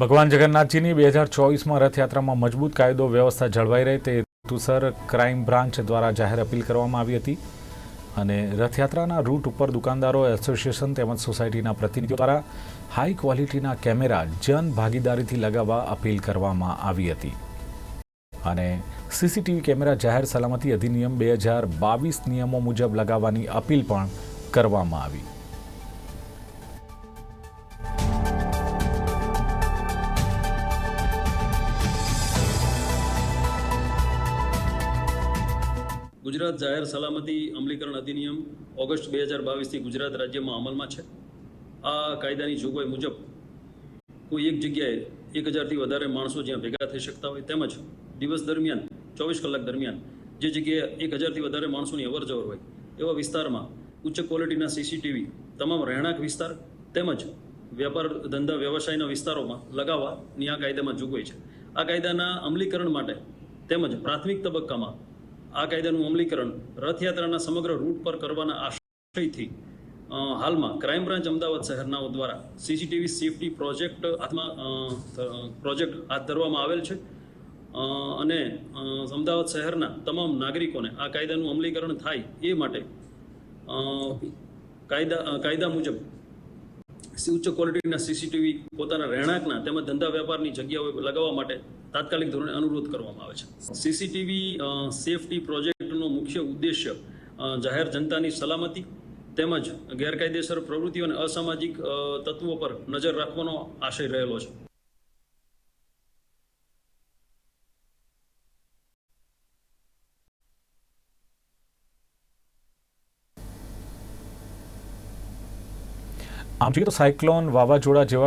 ભગવાન જગન્નાથજીની બે હજાર ચોવીસમાં રથયાત્રામાં મજબૂત કાયદો વ્યવસ્થા જળવાઈ રહે તે હેતુસર ક્રાઇમ બ્રાન્ચ દ્વારા જાહેર અપીલ કરવામાં આવી હતી. અને રથયાત્રાના રૂટ ઉપર દુકાનદારો, એસોસિએશન તેમજ સોસાયટીના પ્રતિનિધિઓ દ્વારા હાઈ ક્વોલિટીના કેમેરા જન ભાગીદારીથી લગાવવા અપીલ કરવામાં આવી હતી. અને સીસીટીવી કેમેરા જાહેર સલામતી અધિનિયમ બે હજાર બાવીસ નિયમો મુજબ લગાવવાની અપીલ પણ કરવામાં આવી. ગુજરાત જાહેર સલામતી અમલીકરણ અધિનિયમ ઓગસ્ટ બે હજાર બાવીસથી ગુજરાત રાજ્યમાં અમલમાં છે. આ કાયદાની જોગવાઈ મુજબ કોઈ એક જગ્યાએ એક હજારથી વધારે માણસો જ્યાં ભેગા થઈ શકતા હોય તેમજ દિવસ દરમિયાન, ચોવીસ કલાક દરમિયાન જે જગ્યાએ એક હજારથી વધારે માણસોની અવર જવર હોય એવા વિસ્તારમાં ઉચ્ચ ક્વોલિટીના સીસીટીવી, તમામ રહેણાંક વિસ્તાર તેમજ વેપાર ધંધા વ્યવસાયના વિસ્તારોમાં લગાવવાની આ કાયદામાં જોગવાઈ છે. આ કાયદાના અમલીકરણ માટે તેમજ પ્રાથમિક તબક્કામાં આ કાયદાનું અમલીકરણ રથયાત્રાના સમગ્ર રૂટ પર કરવાના આશયથી હાલમાં ક્રાઇમ બ્રાન્ચ અમદાવાદ શહેરનાઓ દ્વારા સીસીટીવી સેફટી પ્રોજેક્ટ હાથમાં પ્રોજેક્ટ હાથ ધરવામાં આવેલ છે. અને અમદાવાદ શહેરના તમામ નાગરિકોને આ કાયદાનું અમલીકરણ થાય એ માટે કાયદા કાયદા મુજબ ઉચ્ચ ક્વોલિટીના સીસીટીવી પોતાના રહેણાંકના તેમજ ધંધા વેપારની જગ્યાઓએ લગાવવા માટે તાત્કાલિક ધોરણે અનુરોધ કરવામાં આવે છે. સીસીટીવી સેફટી પ્રોજેક્ટનો મુખ્ય ઉદ્દેશ્ય જાહેર જનતાની સલામતી તેમજ ગેરકાયદેસર પ્રવૃત્તિઓ અને અસામાજિક તત્વો પર નજર રાખવાનો આશય રહેલો છે. આમ જોઈએ તો સાયક્લોન વાવાઝોડા જેવા